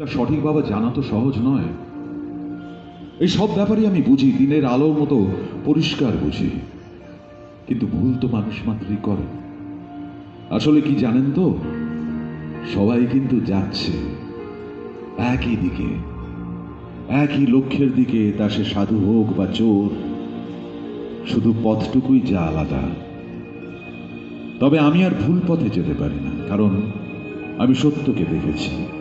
তা সঠিকভাবে জানা তো সহজ নয়। এই সব ব্যাপারই আমি বুঝি, দিনের আলোর মতো পরিষ্কার বুঝি। কিন্তু ভুল তো মানুষ মাত্রই করে। আসলে কি জানেন তো? সবাই কিন্তু যাচ্ছে। একই দিকে। একই লক্ষ্যের দিকে তা সে সাধু হোক বা চোর, শুধু পথটুকুই যা আলাদা। তবে আমি আর ভুল পথে যেতে পারি না, কারণ আমি সত্যকে দেখেছি।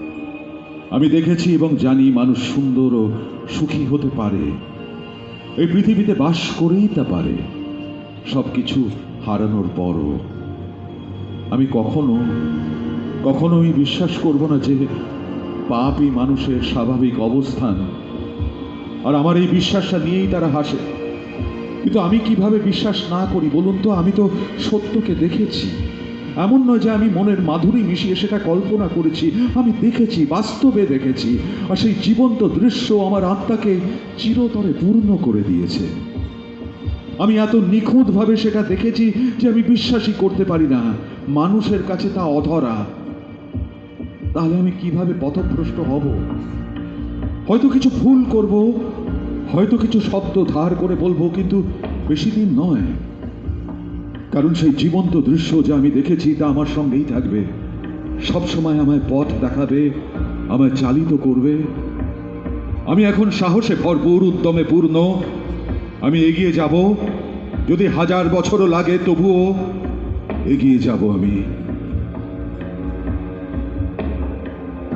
আমি দেখেছি এবং জানি মানুষ সুন্দর ও সুখী হতে পারে। এই পৃথিবীতে বাস করেই তা পারে। সব কিছু হারানোর পরও। আমি কখনো, কখনোই বিশ্বাস করব না যে পাপই মানুষের স্বাভাবিক অবস্থান। আর আমার এই বিশ্বাসটা নিয়েই তারা হাসে। কিন্তু আমি কীভাবে বিশ্বাস না করি বলুন তো? আমি তো সত্যকে দেখেছি। এমন নয় যে আমি মনের মাধুরী মিশিয়ে সেটা কল্পনা করেছি, আমি দেখেছি, বাস্তবে দেখেছি। আর সেই জীবন্ত দৃশ্য আমার আত্মাকে চিরতরে পূর্ণ করে দিয়েছে। আমি এত নিখুঁতভাবে সেটা দেখেছি যে আমি বিশ্বাসই করতে পারি না। মানুষের কাছে তা অধরা। তাহলে আমি কীভাবে পথভ্রষ্ট হব? হয়তো কিছু ভুল করব, হয়তো কিছু শব্দ ধার করে বলব, কিন্তু বেশি দিন নয়। কারণ সেই জীবন্ত দৃশ্য যা আমি দেখেছি তা আমার সঙ্গেই থাকবে। সব সময় আমায় পথ দেখাবে, আমায় চালিত করবে। আমি এখন সাহসে ভরপুর, উদ্যমে পূর্ণ। আমি এগিয়ে যাব। যদি হাজার বছরও লাগে, তবুও এগিয়ে যাব আমি।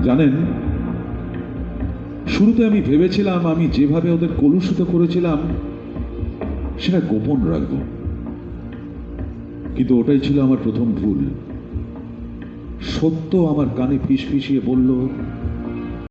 জানেন, শুরুতে আমি ভেবেছিলাম আমি যেভাবে ওদের কলুষিত করেছিলাম, সেটা গোপন রাখব। কিন্তু ওটাই ছিল আমার প্রথম ভুল। সত্য আমার কানে ফিসফিসিয়ে বলল